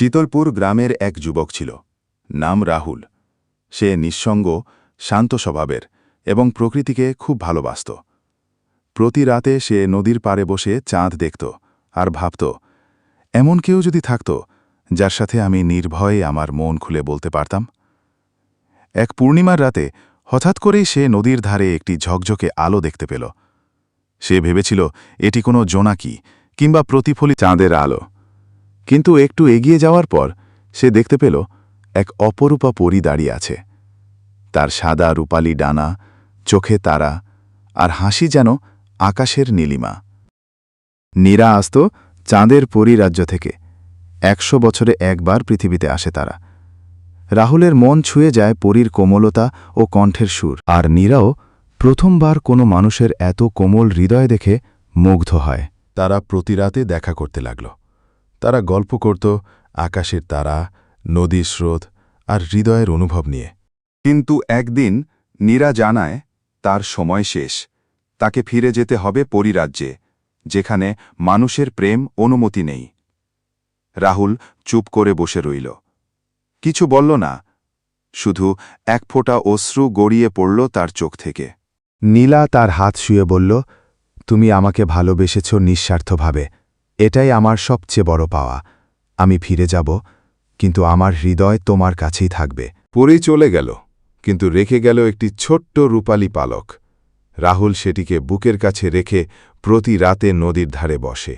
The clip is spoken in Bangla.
শীতলপুর গ্রামের এক যুবক ছিল, নাম রাহুল। সে নিঃসঙ্গ, শান্ত স্বভাবের এবং প্রকৃতিকে খুব ভালোবাসত। প্রতি রাতে সে নদীর পাড়ে বসে চাঁদ দেখত আর ভাবত, এমন কেউ যদি থাকত, যার সাথে আমি নির্ভয়ে আমার মন খুলে বলতে পারতাম? এক পূর্ণিমার রাতে হঠাৎ করেই সে নদীর ধারে একটি ঝকঝকে আলো দেখতে পেল। সে ভেবেছিল, এটি কোনো জোনাকি কিংবা প্রতিফলিত চাঁদের আলো। কিন্তু একটু এগিয়ে যাওয়ার পর সে দেখতে পেল এক অপরূপা পরী দাঁড়িয়ে আছে। তার সাদা রূপালি ডানা, চোখে তারা আর হাসি যেন আকাশের নীলিমা। নীরা আসত চাঁদের পরিরাজ্য থেকে একশো বছরে একবার পৃথিবীতে আসে তারা। রাহুলের মন ছুঁয়ে যায় পরীর কোমলতা ও কণ্ঠের সুর। আর নীরাও প্রথমবার কোনো মানুষের এত কোমল হৃদয় দেখে মুগ্ধ হয়। তারা প্রতিরাতে দেখা করতে লাগল। তারা গল্প করত আকাশের তারা, নদীর স্রোত আর হৃদয়ের অনুভব নিয়ে। কিন্তু একদিন নীরা জানায়, তার সময় শেষ। তাকে ফিরে যেতে হবে পরিরাজ্যে, যেখানে মানুষের প্রেম অনুমতি নেই। রাহুল চুপ করে বসে রইল। কিছু বলল না, শুধু এক ফোঁটা অশ্রু গড়িয়ে পড়ল তার চোখ থেকে। নীলা তার হাত শুয়ে বলল, তুমি আমাকে ভালোবেসেছ নিঃস্বার্থভাবে। এটাই আমার সবচেয়ে বড় পাওয়া। আমি ফিরে যাব, কিন্তু আমার হৃদয় তোমার কাছেই থাকবে। পরে চলে গেল, কিন্তু রেখে গেল একটি ছোট্ট রূপালি পালক। রাহুল সেটিকে বুকের কাছে রেখে প্রতি রাতে নদীর ধারে বসে।